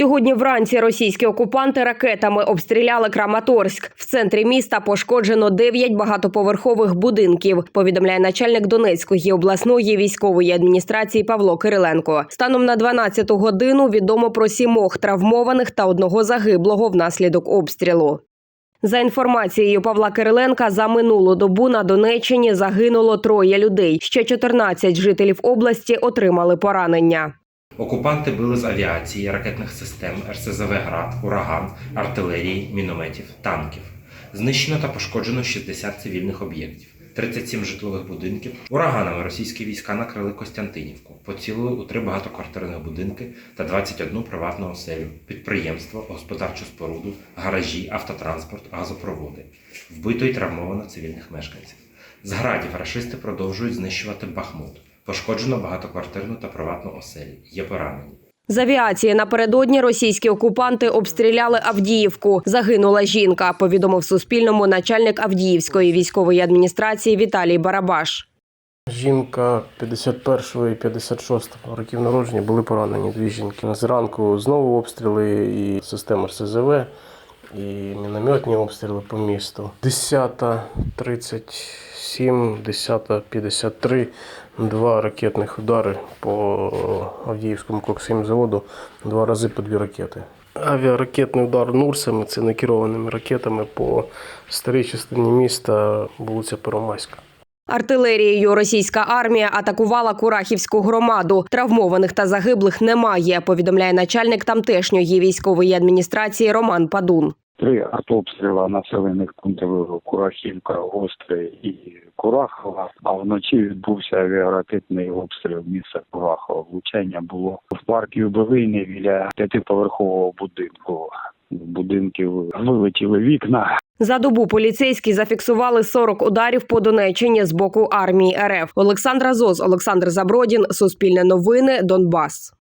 Сьогодні вранці російські окупанти ракетами обстріляли Краматорськ. В центрі міста пошкоджено 9 багатоповерхових будинків. Повідомляє начальник Донецької обласної військової адміністрації Павло Кириленко. Станом на 12 годину відомо про сімох травмованих та одного загиблого внаслідок обстрілу. За інформацією Павла Кириленка, за минулу добу на Донеччині загинуло троє людей. Ще 14 жителів області отримали поранення. Окупанти били з авіації, ракетних систем, РСЗВ «Град», ураган, артилерії, мінометів, танків. Знищено та пошкоджено 60 цивільних об'єктів, 37 житлових будинків. Ураганами російські війська накрили Костянтинівку, поцілили у три багатоквартирних будинки та 21 приватну оселю, підприємство, господарчу споруду, гаражі, автотранспорт, газопроводи. Вбито й травмовано цивільних мешканців. З градів рашисти продовжують знищувати Бахмут. Пошкоджено багатоквартирну та приватну оселі. Є поранені. З авіації напередодні російські окупанти обстріляли Авдіївку. Загинула жінка. Повідомив Суспільному начальник Авдіївської військової адміністрації Віталій Барабаш. Жінка 51 і 56 років народження були поранені дві жінки. Зранку знову обстріли і система РСЗВ, і мінометні обстріли по місту. 10.37, 10.53, два ракетних удари по Авдіївському коксимзаводу, два рази по дві ракети. Авіаракетний удар Нурсами це накерованими ракетами по старій частині міста, вулиця Первомайська. Артилерією російська армія атакувала Курахівську громаду. Травмованих та загиблих немає. Повідомляє начальник тамтешньої військової адміністрації Роман Падун. Три артобстріла населених пунктів Курахівка, Гостре і Курахова. А вночі відбувся авіаракетний обстріл міста Курахова. Влучання було в парку Юбилейний біля п'ятиповерхового будинку. З будинків вилетіли вікна. За добу поліцейські зафіксували 40 ударів по Донеччині з боку армії РФ. Олександра Зоз, Олександр Забродін, Суспільне новини, Донбас.